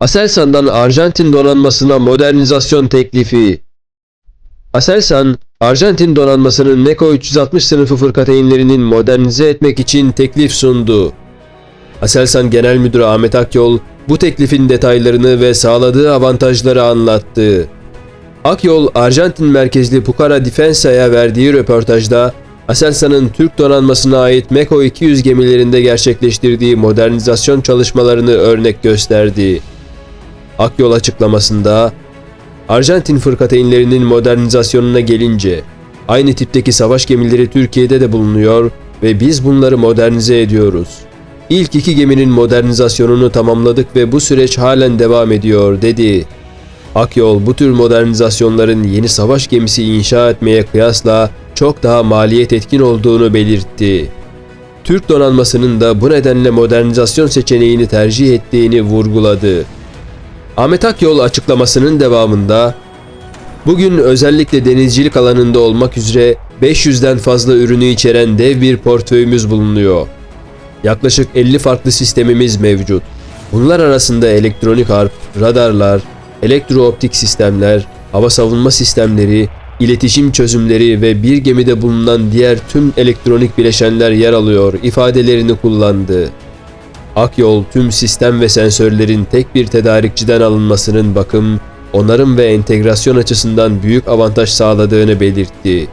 Aselsan'dan Arjantin donanmasına modernizasyon teklifi. Aselsan, Arjantin donanmasının Meko 360 sınıfı fırkateynlerinin modernize etmek için teklif sundu. Aselsan Genel Müdürü Ahmet Akyol, bu teklifin detaylarını ve sağladığı avantajları anlattı. Akyol, Arjantin merkezli Pucara Defensa'ya verdiği röportajda, Aselsan'ın Türk donanmasına ait Meko 200 gemilerinde gerçekleştirdiği modernizasyon çalışmalarını örnek gösterdi. Akyol açıklamasında, Arjantin fırkateynlerinin modernizasyonuna gelince, aynı tipteki savaş gemileri Türkiye'de de bulunuyor ve biz bunları modernize ediyoruz. İlk iki geminin modernizasyonunu tamamladık ve bu süreç halen devam ediyor, dedi. Akyol bu tür modernizasyonların yeni savaş gemisi inşa etmeye kıyasla çok daha maliyet etkin olduğunu belirtti. Türk donanmasının da bu nedenle modernizasyon seçeneğini tercih ettiğini vurguladı. Ahmet Akyol açıklamasının devamında Bugün özellikle denizcilik alanında olmak üzere 500'den fazla ürünü içeren dev bir portföyümüz bulunuyor. Yaklaşık 50 farklı sistemimiz mevcut. Bunlar arasında elektronik harp, radarlar, elektrooptik sistemler, hava savunma sistemleri, iletişim çözümleri ve bir gemide bulunan diğer tüm elektronik bileşenler yer alıyor ifadelerini kullandı. Akyol tüm sistem ve sensörlerin tek bir tedarikçiden alınmasının bakım, onarım ve entegrasyon açısından büyük avantaj sağladığını belirtti.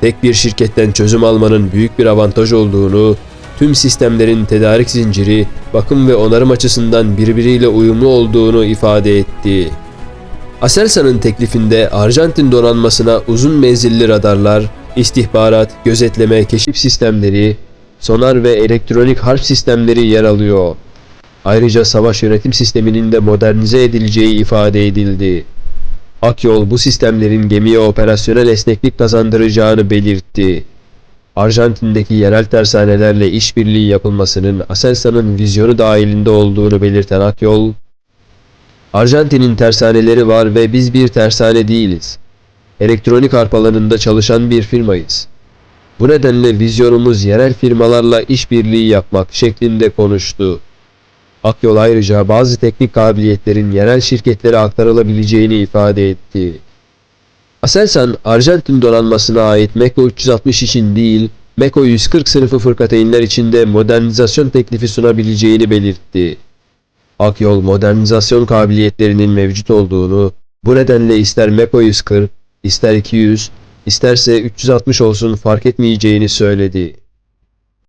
Tek bir şirketten çözüm almanın büyük bir avantaj olduğunu, tüm sistemlerin tedarik zinciri, bakım ve onarım açısından birbiriyle uyumlu olduğunu ifade etti. Aselsan'ın teklifinde Arjantin donanmasına uzun menzilli radarlar, istihbarat, gözetleme, keşif sistemleri, sonar ve elektronik harp sistemleri yer alıyor. Ayrıca savaş yönetim sisteminin de modernize edileceği ifade edildi. Akyol bu sistemlerin gemiye operasyonel esneklik kazandıracağını belirtti. Arjantin'deki yerel tersanelerle işbirliği yapılmasının Aselsan'ın vizyonu dahilinde olduğunu belirten Akyol, Arjantin'in tersaneleri var ve biz bir tersane değiliz. Elektronik harp alanında çalışan bir firmayız. Bu nedenle vizyonumuz yerel firmalarla işbirliği yapmak şeklinde konuştu. Akyol ayrıca bazı teknik kabiliyetlerin yerel şirketlere aktarılabileceğini ifade etti. Aselsan, Arjantin donanmasına ait Meko 360 için değil, Meko 140 sınıfı fırkateynler için de modernizasyon teklifi sunabileceğini belirtti. Akyol modernizasyon kabiliyetlerinin mevcut olduğunu, bu nedenle ister Meko 140, ister 200, isterse 360 olsun fark etmeyeceğini söyledi.